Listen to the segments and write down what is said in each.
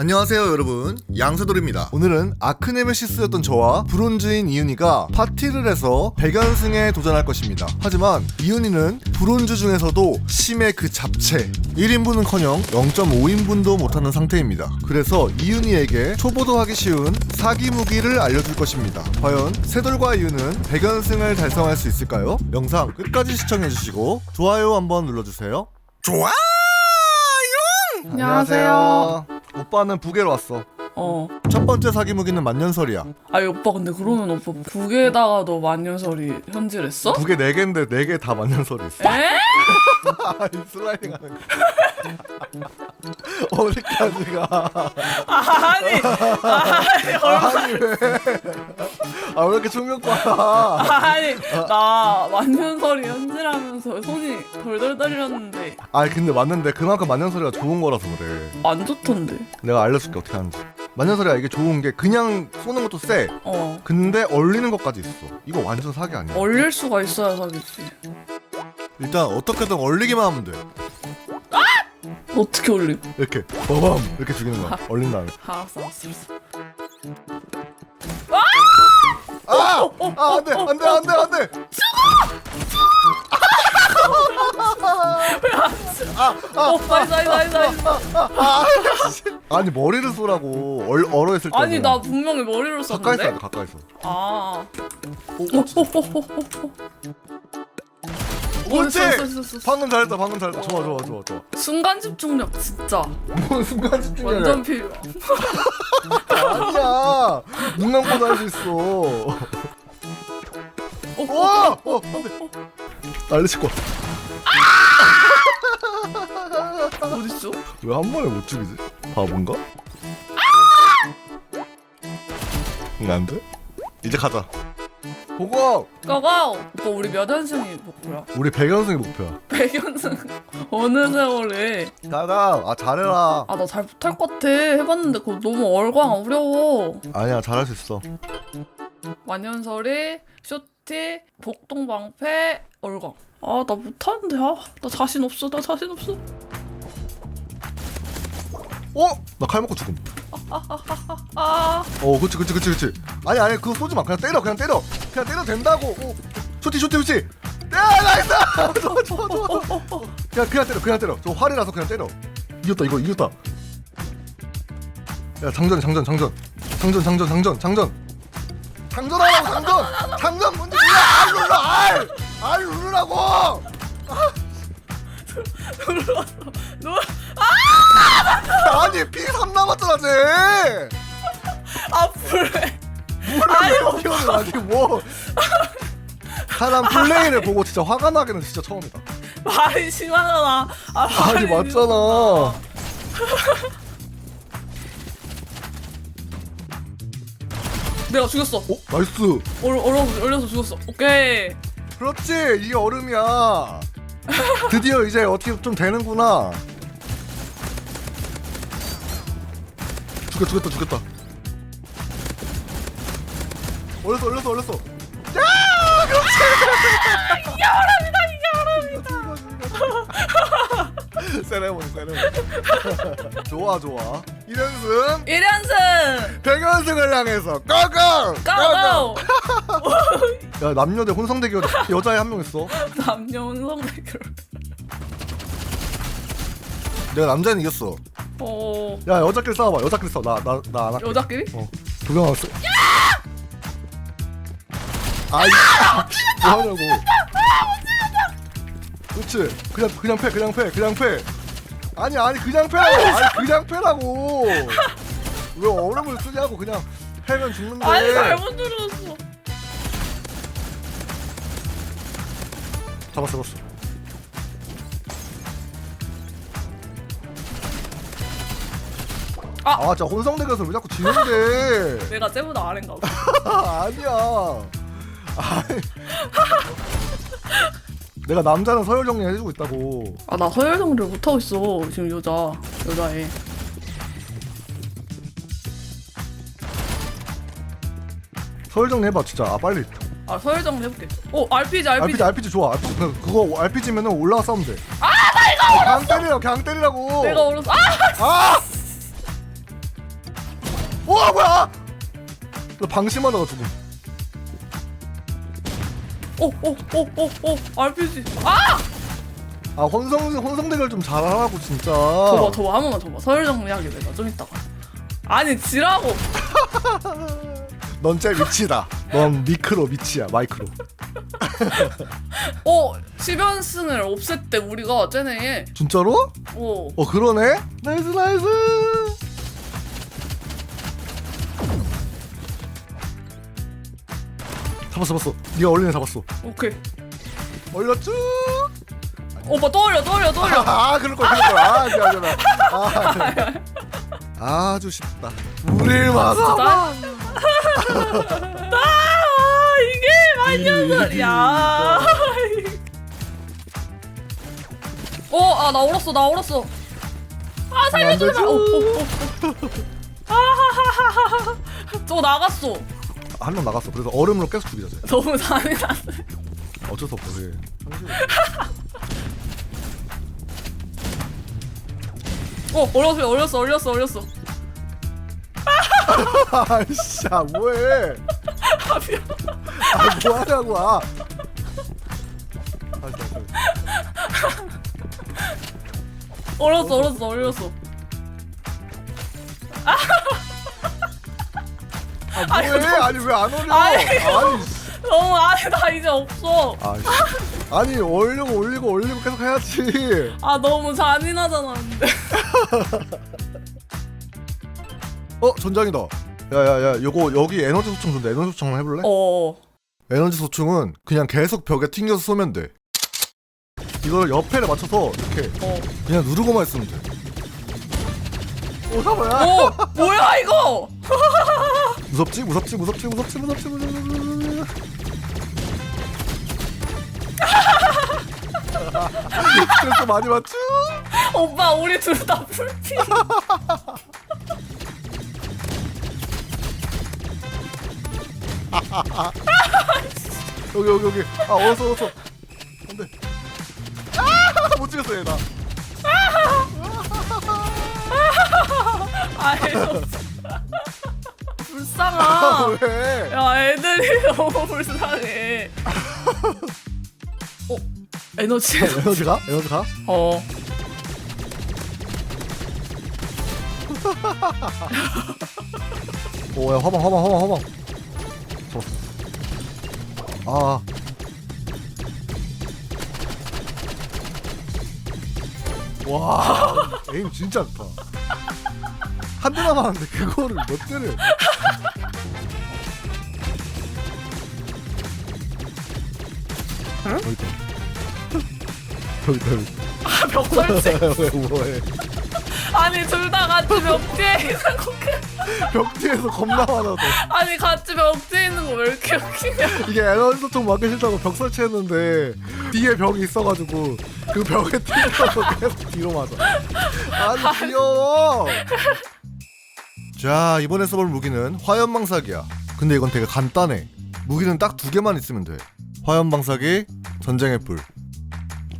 안녕하세요 여러분. 양세돌입니다. 오늘은 아크네메시스였던 저와 브론즈인 이윤이가 파티를 해서 백연승에 도전할 것입니다. 하지만 이윤이는 브론즈 중에서도 심의 그 잡채 1인분은커녕 0.5인분도 못하는 상태입니다. 그래서 이윤이에게 초보도 하기 쉬운 사기 무기를 알려줄 것입니다. 과연 세돌과 이윤은 백연승을 달성할 수 있을까요? 영상 끝까지 시청해주시고 좋아요 한번 눌러주세요. 좋아 안녕하세요. 오빠는 부계로 왔어. 어. 첫 번째 사기 무기는 만년설이야. 아니 오빠 근데 그러면 오빠 북에다가 너 만년설이 현질했어? 부계 네 개인데 네 개 다 만년설이 있어. 에? 슬라이딩 하는 거. 어디까지 가? 아니 아니 얼마 아니 왜? 아 왜 이렇게 충격받아? 아니 나 만년설이 현질하면서 손이 덜덜 떨렸는데 아니 근데 맞는데 그만큼 만년설이가 좋은 거라서 그래. 안 좋던데. 내가 알려줄게 어떻게 하는지. 만년설이가 이게 좋은 게 그냥 쏘는 것도 세. 어. 근데 얼리는 것까지 있어. 이거 완전 사기 아니야? 얼릴 수가 있어야 사겠지. 일단 어떻게든 얼리기만 하면 돼. 어떻게 얼림? 이렇게 버밤 이렇게 죽이는 거야. 얼린 다음에. 알았어 알았어. 아! 아, 안 돼, 안 돼, 안 돼, 안 돼! 어 나이스 나이스 나이스 나이스. 아니, 머리를 쏘라고. 얼, 얼어 있을 때. 아니 나 분명히 머리로 가까이 썼는데. 써야 돼, 가까이 써. 아. 오, 호호호호호. 그렇지! 방금 잘했다, 방금 잘했다. 좋아, 좋아, 좋아, 좋아. 순간 집중력 진짜 뭔 순간 집중이야. 완전 필요. 아니야. 눈 감고도 할 수 있어. 어, 와! 어, 안 돼. 날리실 거. 어딨어? 왜한 번에 못 죽이지? 바본가? 응, 안 돼? 이제 가자. 보고! 까가 오빠 우리 몇 연승이 목표야? 우리 백연승이 목표야. 백연승 어느 세월에? 가가! 아, 잘해라. 아 나 잘 못할 것 같아. 해봤는데 그거 너무 얼광 어려워. 아니야, 잘할 수 있어. 완연설이 쇼티 복동방패 얼광. 아 나 못하는데 아 나 자신 없어 나 자신 없어. 어? 나 칼 먹고 죽음. 아 어, 그치, 그치, 그치, 그치. 아니, 아니, 그거 쏘지 마. 그냥 때려, 그냥 때려. 그냥 때려 된다고. 어. 쇼티, 쇼티, 쇼티. 야, 나이스! 좋아, 좋아, 좋아. 그냥, 그냥 때려, 그냥 때려. 저 활이라서 그냥 때려. 이겼다, 이거, 이겼다. 야, 장전, 장전, 장전. 장전, 장전, 장전, 장전. 장전하라고, 장전! 장전 문제 알 눌러, 알! 알 누르라고! 너 아니, P3 남았잖아, 쟤! 앞으로해. 뭐라고 기억을 아니 뭐 사람 플레이를 보고 진짜 화가 나기는 진짜 처음이다 말이 심하잖아. 아, 아니 말이 맞잖아 내가 죽였어. 어? 나이스 얼, 얼어, 얼려서 죽었어. 오케이. 그렇지 이게 얼음이야 드디어 이제 어떻게 좀 되는구나. 죽였 죽였다 죽였다. 얼렸어 얼렸어 얼렸어. 야! 그렇지 얼음이다 이게 얼음이다. 세레모니 세레모니. 좋아 좋아. 1연승. 1연승! 백연승을 향해서 고고! 고고! 야 남녀 대 혼성 대결 여자애 한 명 있어. 남녀 혼성 대결. 내가 남자는 이겼어. 어, 야 여자끼리 싸워봐. 여자끼리 싸워. 나나 나안 할게. 여자끼리? 어. 도경 왔어. 아이 뭐 하냐고. 그렇지 그냥 그냥 패 그냥 패 그냥 패. 아니 아니 그냥 패라고 아니 그냥 패라고. 왜 얼음을 쓰냐고 그냥 패면 죽는데. 아니, 잘못 눌렀어. 잡았어 잡았어 아! 아 진짜 혼성대결에서 왜 자꾸 지는데 내가 쟤보다 아래인가 봐. 아, 아니야 아이. 내가 남자는 서열 정리 해주고 있다고 아, 나 서열 정리를 못하고 있어. 지금 여자, 여자애. 서열 정리 해봐 진짜 아 빨리 아, 서열 정리 해볼게. 오, RPG, RPG. RPG RPG 좋아 RPG 그- 그거 RPG면은 올라가 싸우면 돼 아나 이거 그냥 때리라고 그냥 때리라고 내가 얼었어. 아! 아 와 뭐야 나 방심하다가 죽음 오오오오오 RPG. 아! 아 혼성 혼성 대결 좀 잘하라고 진짜 더봐 더봐 한 번만 더봐. 서열 정리 하게 내가 좀 이따가. 아니 지라고. 넌 제일 미치다 넌 미크로 미치야 마이크로. 어 10연승을 없앴대 우리가 쟤네. 진짜로? 어. 어 그러네? 나이스 나이스! 잡았어 잡았어. 네가 얼린애 잡았어. 오케이. 얼렸쥬 오빠 떠올려 떠올려 떠올려. 아 그럴 거야 그럴 거야. 아 미안 미안 아, 아주 쉽다. 우릴 막아 이게 만년설이야. 어, 아, 나 얼었어, 나 얼었어. 아, 살려주지 마. 어, 어, 어. 아하하하하. 저 나갔어. 한 명 나갔어 그래서 얼음으로 계속 죽이자 쟤. 너무 잔인한. 어쩔 수 없어 그게 어, 얼었어, 얼렸어, 얼렸어, 얼렸어. 아이씨 아 뭐해 아, 미안. 아 뭐 하냐고 아 다시 다시 얼었어, 얼었어, 얼렸어. 아 뭐해 아니 왜안 올려 아니, 아니 씨. 너무 안해, 나 이제 없어. 아이씨. 아니 올리고 올리고 올리고 계속 해야지 아, 너무 잔인하잖아, 근데. 어 전장이다 야야야 요거 여기 에너지 소총 준대 에너지 소총 한번 해볼래? 어. 에너지 소총은 그냥 계속 벽에 튕겨서 쏘면 돼. 이거를 옆에를 맞춰서 이렇게 어. 그냥 누르고만 있으면 돼. 오, 사봐야? 오, 뭐야, 이거? 무섭지? 무섭지? 무섭지? 무섭지? 무섭지? 무섭지? 스트레스 많이 받지? 오빠, 우리 둘다 풀피. 여기 여기 여기 아 어서 어서 안돼 아못 찍었어 얘나 아유, 아 불쌍하. 왜? 야, 애들이 너무 불쌍해. 어, 에너지. 에너지가? 에너지가? 어. 오야 화방 화방 화방 화방 아 와, 에임 진짜 좋다. 한대 남았는데 그거를 몇 대를? 여기 있다. 여기 있다, 여기 있다. 아, 벽 설치. 왜 뭐해? 아니, 둘 다 같이 벽지에 있는 거. 그- 벽 뒤에서 겁나 많아서. 아니, 같이 벽지에 있는 거 왜 이렇게 웃기냐. 이게 에너지 소총 맞기 싫다고 벽 설치했는데 뒤에 벽이 있어가지고 그 벽에 튀어서 계속 뒤로 맞아. 아니 귀여워. 자 이번에 써볼 무기는 화염방사기야. 근데 이건 되게 간단해. 무기는 딱 두 개만 있으면 돼. 화염방사기, 전쟁의 불.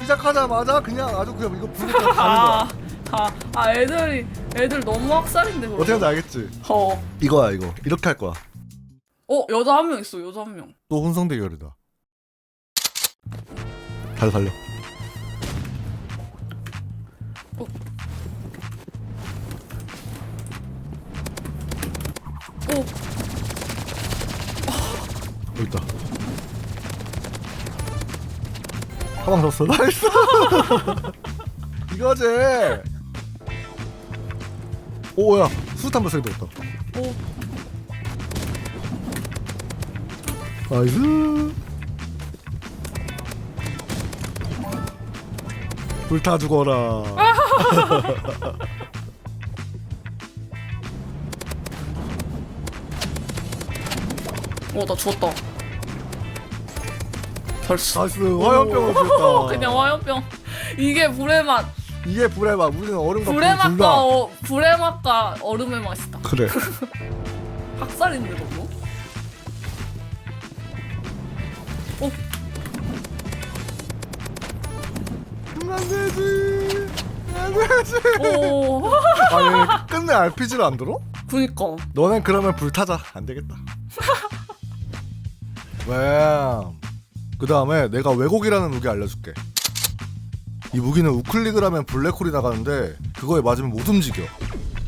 시작하자마자 그냥 아주 그냥 이거 불을 그냥 가는 아, 거야. 아, 아, 애들이, 애들 너무 학살인데, 그럼. 어떻게 하는지 알겠지? 어. 이거야 이거. 이렇게 할 거야. 어, 여자 한 명 있어, 여자 한 명. 또 혼성 대결이다. 달려 달려. 어. 오, 여기 있다. 가방 잡았어. 나이스. 이거지. 오야 수류탄 발사기 들었다. 오. 나이스. 불타 죽어라. 어, 나 죽었다. 벌써. 나이스. 화염병을 죽였다. 그냥 화염병. 이게 불의 맛. 이게 불의 맛. 우리는 얼음과 불의 불 둘 맛과 다. 어, 불의 맛과 얼음의 맛이다. 그래. 학살인데 너무. 어, 안 되지. 안 되지. 오. 아니 끝내 RPG를 안 들어? 그니까. 너넨 그러면 불 타자 안 되겠다. 왜? 그 다음에 내가 왜곡이라는 무기 알려줄게. 이 무기는 우클릭을 하면 블랙홀이 나가는데 그거에 맞으면 못 움직여.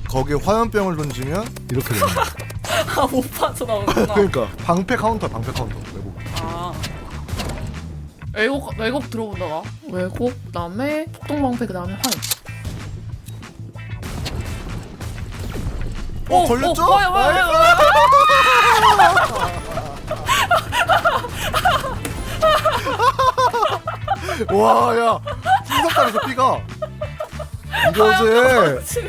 거기에 화염병을 던지면 이렇게 되는 거야. 아, 못 빠져나오구나. 그러니까 방패 카운터, 방패 카운터. 왜곡. 아. 왜곡, 왜곡 들어보다가. 왜곡, 그 다음에 폭동방패, 그 다음에 화염. 어, 걸렸죠? 어, 화염, 화염, 화염. 와, 야, 풍선감에서 피가. 이거지.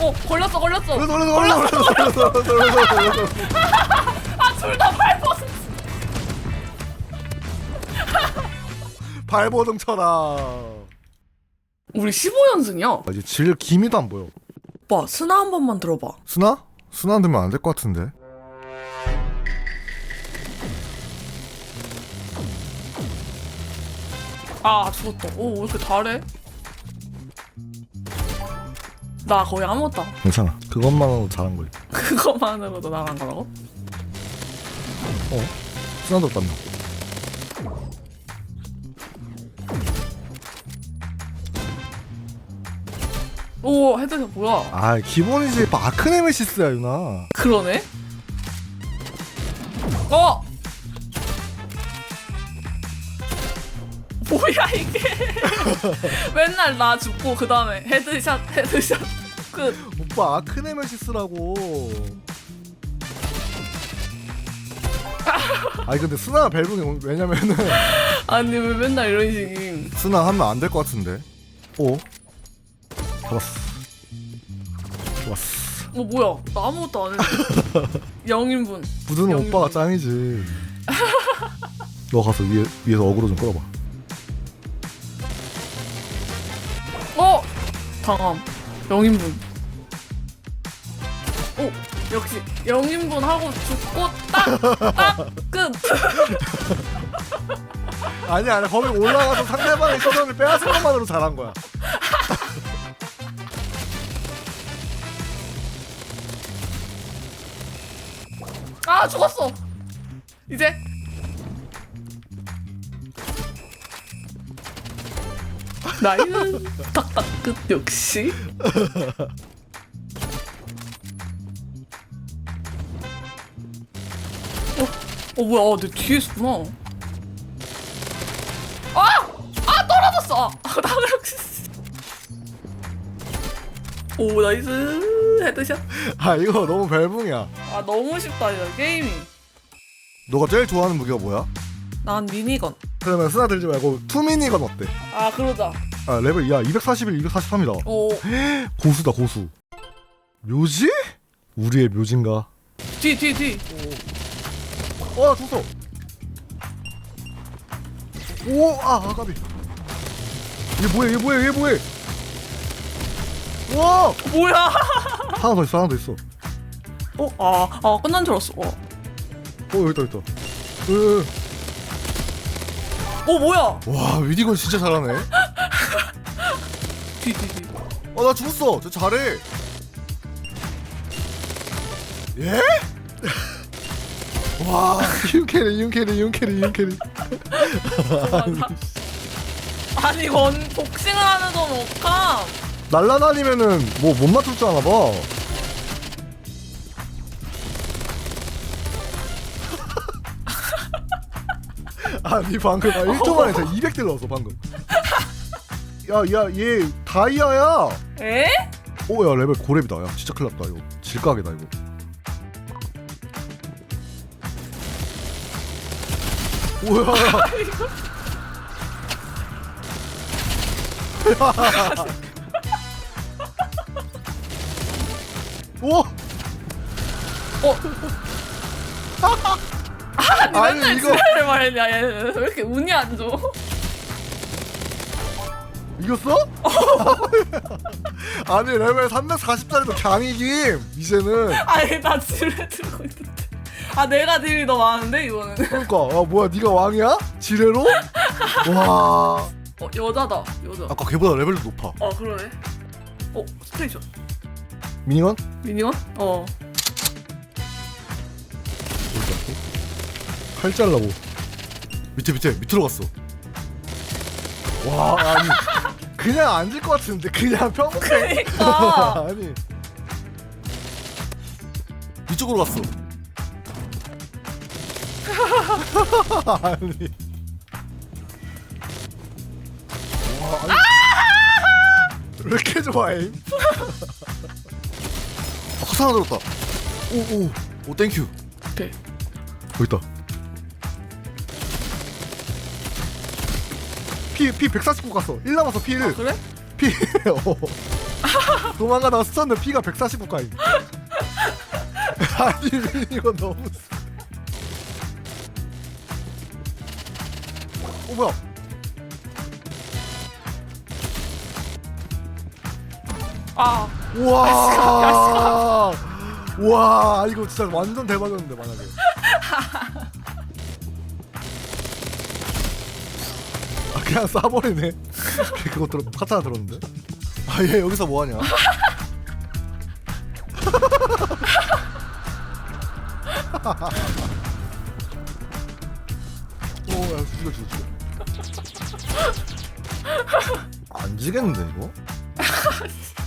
어, 걸렸어, 걸렸어. 걸렸어, 걸렸어, 걸렸어, 걸렸어, 걸렸어, 걸렸어, 걸렸어. 아, 둘 다 밟았어. 발버둥 쳐라. 우리 15연승이야. 아, 이제 질 기미도 안 보여. 오빠, 스나 한 번만 들어봐. 순아? 순아 들면 안 될 것 같은데. 아, 죽었다. 오, 왜 이렇게 잘해? 나 거의 아무것도 안- 괜찮아. 그것만으로 잘한 거야. 그것만으로도 나간 거라고? 어? 순아도 땄나? 오, 헤드샷 뭐야? 아 기본이지 마크네메시스야 유나. 그러네? 어! 뭐야 이게 맨날 나 죽고 그 다음에 헤드샷 헤드샷 끝 오빠 아크네메시스라고. 아니 근데 순아 벨붕이 왜냐면은 아니 왜 맨날 이런 식이 순아 하면 안 될 것 같은데. 오. 좋았어. 좋았어. 어 뭐야 나 아무것도 안 했는데 0인분 부드는 영입. 오빠가 짱이지. 너 가서 위에 위에서 어그로 좀 끌어봐. 어! 당함. 0인분. 오 역시 0인분 하고 죽고 딱 딱 끝. 아니 아니 거기 올라가서 상대방의 시선을 빼앗은 것만으로 잘한 거야. 아 죽었어. 이제 나이는 딱딱 끝 역시. 어, 어 뭐야? 아, 내 뒤에 있었구나. 아! 아 떨어졌어! 아, 나 역시 오 나이스. 헤드샷. 아 이거 너무 벨붕이야. 아 너무 쉽다 이거 게임이. 너가 제일 좋아하는 무기가 뭐야? 난 미니건 그러면 쓰나 들지 말고 투미니건 어때? 아 그러자 아 레벨 야 241, 243이다. 오 고수다 고수. 묘지? 우리의 묘진가? 뒤, 뒤, 뒤. 어 죽었어. 오아 아까비. 얘 뭐야 얘 뭐야 얘 뭐야? 와 뭐야? 하나 더 있어 하나 더 있어. 어, 아, 아, 끝난 줄 알았어. 어, 어 여기 있다 여기 있다. 으, 어 뭐야? 와 위디건 진짜 잘하네. 뒤, 뒤, 뒤. 어나 죽었어. 저 잘해. 예? 와 윤캐리 윤캐리 윤캐리 윤캐리. 아니, 원, 복싱을 하는 건 어떡함? 날라다니면은 뭐 못 맞출 줄 아나 봐. 아니 방금 나 1초 만에 진짜 200대 넣었어 방금. 야야 얘 다이아야. 에? 오야 레벨 고렙이다. 야 진짜 큰일 났다 이거. 질각이다 이거. 뭐야? 오! 어? 아니, 아니, 맨날 이거- 지랄을 말했냐, 얘는. 왜 이렇게 운이 안 좋아? 이겼어? 아니 레벨 340짜리도 강이김 이제는 아니, 나 지뢰 들고 있는데. 아, 내가 딜이 더 많은데, 이거는. 그러니까 아 뭐야 네가 왕이야? 지뢰로? 와 어, 여자다, 여자. 아까 걔보다 레벨도 높아 아, 그러네. 어, 스테이션. 미니건? 미니건? 어. 칼 잘라고. 밑에 밑에 밑으로 갔어. 와 아니 그냥 앉을 것 같은데 그냥 평생. 그니까. 아니. 이쪽으로 갔어. 아니. 와 아니. 왜 이렇게 좋아해? 아, 화상 하나 들었다. 오오오. 오, 땡큐. 오케이. 여기 있다. 피, 피 149 갔어. 1 남았어, 피 1. 아, 그래? 피, 어. 도망가다가 스쳤는데 피가 149까지. 아니, 이거 너무. 세. 어, 뭐야? 아. 우와. 와, 이거 진짜 완전 대박이었는데, 만약에. 그냥 쏴버리네. 그거 들어, 카타나 들었는데? 아, 얘 여기서 뭐 하냐? 오, 야, 죽여, 죽여, 죽여. 안 지겠는데, 이거?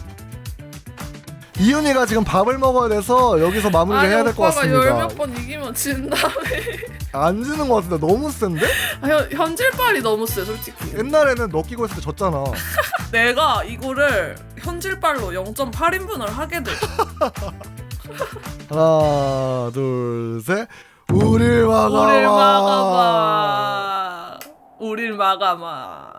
이윤이가 지금 밥을 먹어야 돼서 여기서 마무리를 해야 될 것 오빠가 열 같습니다. 몇번 이기면 진 다음에. 안 지는 것 같은데 너무 센데? 아, 현, 현질빨이 너무 세, 솔직히. 옛날에는 너 끼고 있을 때 졌잖아. 내가 이거를 현질빨로 0.8인분을 하게 돼. 하나, 둘, 셋. 우릴 막아봐. 우릴 막아봐. 우릴 막아봐.